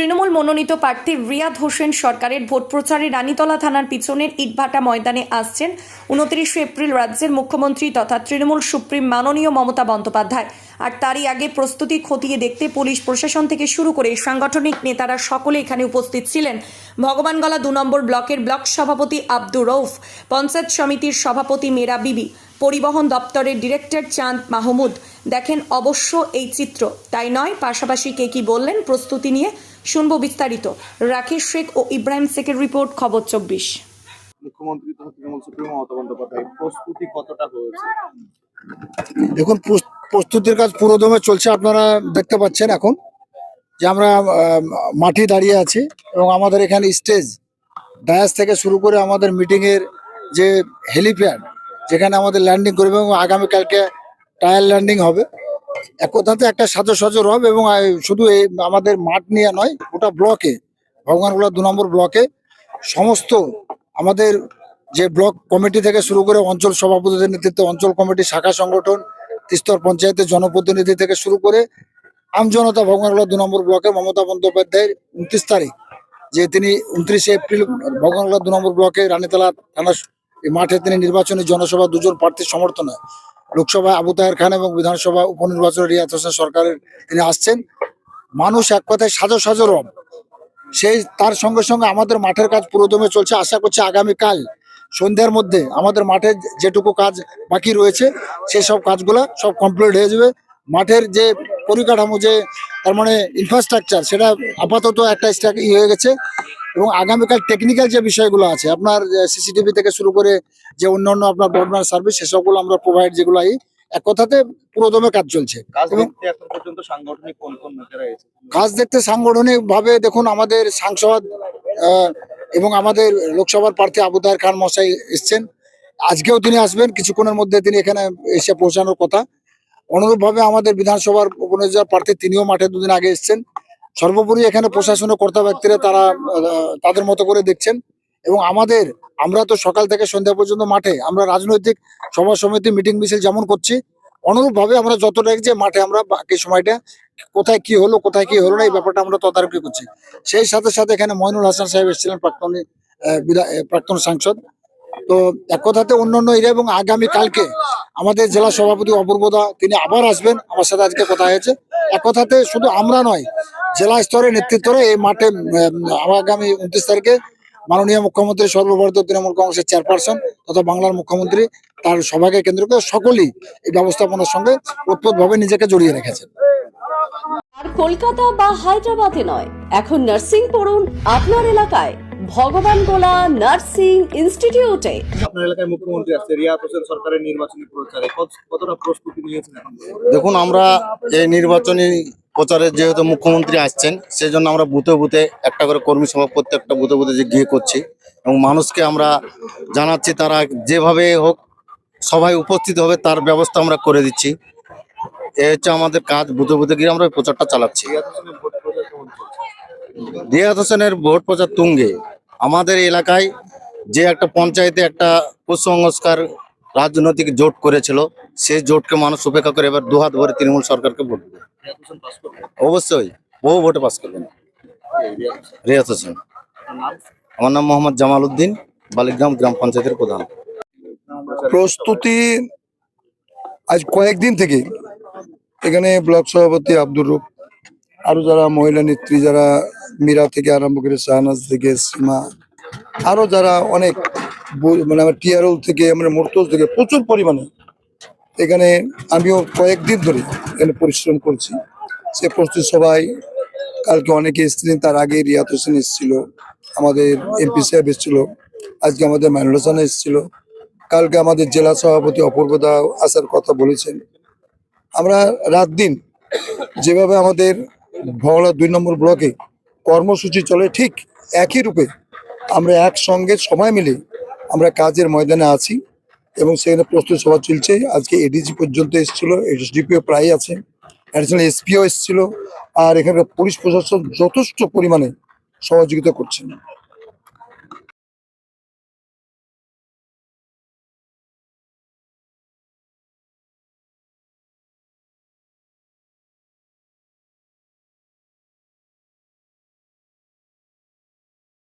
তৃণমূল মনোনীত প্রার্থী রিয়াদ হোসেন সরকারের ভোট প্রচারে রানীতলা থানার পিছনের ইটভাটা ময়দানে আসছেন উনত্রিশে এপ্রিল রাজ্যের মুখ্যমন্ত্রী তথা তৃণমূল সুপ্রিম মাননীয় মমতা বন্দ্যোপাধ্যায়। আর তারই আগে প্রস্তুতি খতিয়ে দেখতে পুলিশ প্রশাসন থেকে শুরু করে সাংগঠনিক নেতারা সকলে এখানে উপস্থিত ছিলেন। ভগবানগলা দু নম্বর ব্লকের ব্লক সভাপতি আব্দুর রৌফ পঞ্চায়েত সমিতির সভাপতি মেরা বিবি, পরিবহন দপ্তরের ডিরেক্টর চাঁদ মাহমুদ দেখেন অবশ্য এই চিত্র। তাই নয় পাশাপাশি কে কি বললেন প্রস্তুতি নিয়ে শুনব বিস্তারিত। রাকেশ শেখ ও ইব্রাহিম শেখের রিপোর্ট খবর চব্বিশ। মুখ্যমন্ত্রী তৃণমূল সুপ্রিমো মমতা বন্দ্যোপাধ্যায় প্রস্তুতি কতটা হয়েছে? দেখুন প্রস্তুতির কাজ পুরোদমে চলছে আপনারা দেখতে পাচ্ছেন এখন যে আমরা মাঠে দাঁড়িয়ে আছি এবং আমাদের এখানে স্টেজ ডায়াস থেকে শুরু করে আমাদের মিটিং এর যে হেলিপ্যাড যেখানে আমাদের ল্যান্ডিং করবে এবং আগামীকালকে টায়ার ল্যান্ডিং হবে। এক কথাতে একটা সাজো সাজো রব এবং শুধু এই আমাদের মাঠ নিয়ে নয়, গোটা ব্লকে ভগবানগোলা দু নম্বর ব্লকে সমস্ত আমাদের যে ব্লক কমিটি থেকে শুরু করে অঞ্চল সভাপতিদের নেতৃত্বে, অঞ্চল কমিটি শাখা সংগঠন, তিস্তর পঞ্চায়েতের জনপ্রতিনিধি থেকে শুরু করে আমজনতা ভগবানগোলা দু নম্বর ব্লকে মমতা বন্দ্যোপাধ্যায়ের উনত্রিশ তারিখ, যে তিনি উনত্রিশে এপ্রিল ভগবানগোলা দু নম্বর ব্লকে রানীতলা থানা মাঠে তিনি নির্বাচনী জনসভা দুজন প্রার্থীর সমর্থনে লোকসভা আবু তাহের খান এবং বিধানসভা উপনির্বাচনে রিয়াদ হোসেন সরকারের তিনি আসছেন। মানুষ এক কথায় সাজো সাজো রব সেই তার সঙ্গে সঙ্গে আমাদের মাঠের কাজ পুরোদমে চলছে। আশা করছি আগামীকাল সন্ধ্যার মধ্যে আমাদের মাঠে যেটুকু কাজ বাকি রয়েছে সেই সব কাজগুলো সব কমপ্লিট হয়ে যাবে। মাঠের যে পরিকাঠামো যে, তার মানে ইনফ্রাস্ট্রাকচার সেটা আপাতত একটা স্টাক ই হয়ে গেছে। এবং আগামীকাল টেকনিক্যাল যে বিষয়গুলো আছে আপনার সিসিটিভি থেকে শুরু করে যে অন্যান্য আপনার ব্রডব্যান্ড সার্ভিস সেসবগুলো আমরা প্রোভাইড যেগুলো এই এক কথাতে পুরোদমে কাজ চলছে। কাজ দেখতে সাংগঠনিক ভাবে দেখুন আমাদের সাংসদ এবং আমাদের লোকসভার প্রার্থী আবু তাহের খান মশাই এসছেন। আজকেও তিনি আসবেন কিছুক্ষণের মধ্যে তিনি এখানে এসে পৌঁছানোর কথা। অনুরূপভাবে আমাদের বিধানসভার উপনির্বাচন প্রার্থী তিনিও মাঠে দুদিন আগে এসছেন। সর্বোপরি এখানে প্রশাসনের কর্তা ব্যক্তিরা তারা তাদের মতো করে দেখছেন। এবং আমাদের, আমরা তো সকাল থেকে সন্ধ্যা পর্যন্ত মাঠে, আমরা রাজনৈতিক সভা সমিতি মিটিং মিছিল যেমন করছি, অনুরূপভাবে আমরা যতটা যে মাঠে আমরা বাকি সময়টা কোথায় কি হলো, কোথায় কি হলো না, এই ব্যাপারটা আমরা তদারকি করছি। সেই সাথে সাথে এখানে মইনুল হাসান সাহেব এসেছিলেন, প্রাক্তন প্রাক্তন সাংসদ। তো এক কথাতে অন্যান্য এরিয়া এবং আগামী কালকে আমাদের জেলা সভাপতি অপূর্বদা, তিনি আবার আসবেন। আমার সাথে আজকে কথা হয়েছে। এক কথাতে শুধু আমরা নয় জেলা স্তরে নেতৃত্বরা এই মাঠে আগামী উনত্রিশ তারিখে মাননীয় মুখ্যমন্ত্রী সর্বভারতীয় তৃণমূল কংগ্রেসের চেয়ারপারসন তথা বাংলার মুখ্যমন্ত্রী তার সভাকে কেন্দ্র করে সকলেই এই ব্যবস্থাপনার সঙ্গে ওতপ্রোতভাবে নিজেকে জড়িয়ে রেখেছেন। আর কলকাতা বা হায়দ্রাবাদে নয় এখন নার্সিং পড়ুন আপনার এলাকায়। ভগবান গোলা নার্সিং ইনস্টিটিউটে। আপনার এলাকায় মুখ্যমন্ত্রী আসছে রিয়াদ হোসেন সরকারের নির্বাচনী প্রচারে কতটা প্রস্তুতি নিয়েছেন এখন? দেখুন আমরা এই নির্বাচনী প্রচারে যেহেতু মুখ্যমন্ত্রী আসছেন সেই জন্য আমরা বুথে বুথে একটা করে কর্মী সভা, প্রত্যেকটা বুথে বুথে যে গিয়ে করছি এবং মানুষকে আমরা জানাচ্ছি, তারা যেভাবে হোক সবাই উপস্থিত হবে, তার ব্যবস্থা আমরা করে দিচ্ছি। এ হচ্ছে আমাদের কাজ, বুথে বুথে গিয়ে আমরা প্রচারটা চালাচ্ছি। রিয়াদ হোসেনের ভোট প্রচার তুঙ্গে। আমাদের এলাকায় যে একটা পঞ্চায়েতে একটা কুসংস্কার রাজনৈতিক জোট করেছিল সেই জোটকে মানুষ উপেক্ষা করে এবার দুহাত ভরে তৃণমূল সরকারকে ভোট দেবে। অবশ্যই, বহু ভোটে পাস করবেন। রিয়াজ হোসেন। আমার নাম মোহাম্মদ জামাল উদ্দিন, বালিগ্রাম গ্রাম পঞ্চায়েতের প্রধান। প্রস্তুতি আজ কয়েকদিন থেকে এখানে ব্লক সভাপতি আব্দুর রূপ, আরও যারা মহিলা নেত্রী, যারা মীরা থেকে আরম্ভ করে শাহনাজ থেকে সীমা, আরও যারা অনেক মানে আমার টিআরএল থেকে আমরা মোরতজ থেকে প্রচুর পরিমাণে। এখানে আমিও কয়েকদিন ধরে এখানে পরিশ্রম করছি। সে প্রস্তুত সবাই কালকে অনেকে এসেছিলেন, তার আগে রিয়াত হোসেন এসেছিল, আমাদের এমপি সাহেব এসেছিল, আজকে আমাদের মাইনুল হাসান এসেছিল। কালকে আমাদের জেলা সভাপতি অপূর্বদা আসার কথা বলেছেন। আমরা রাত দিন যেভাবে আমাদের ভওলা দুই নম্বর ব্লকে কর্মসূচি চলে, ঠিক একই রূপে আমরা একসঙ্গে সময় মিলে আমরা কাজের ময়দানে আছি এবং সেখানে প্রস্তুত সভা চলছে। আজকে এডিজি পর্যন্ত এসেছিল এসডিপিও প্রায় আছে অ্যাডিশনাল এসপিও এসেছিল, আর এখানকার পুলিশ প্রশাসন যথেষ্ট পরিমাণে সহযোগিতা করছেন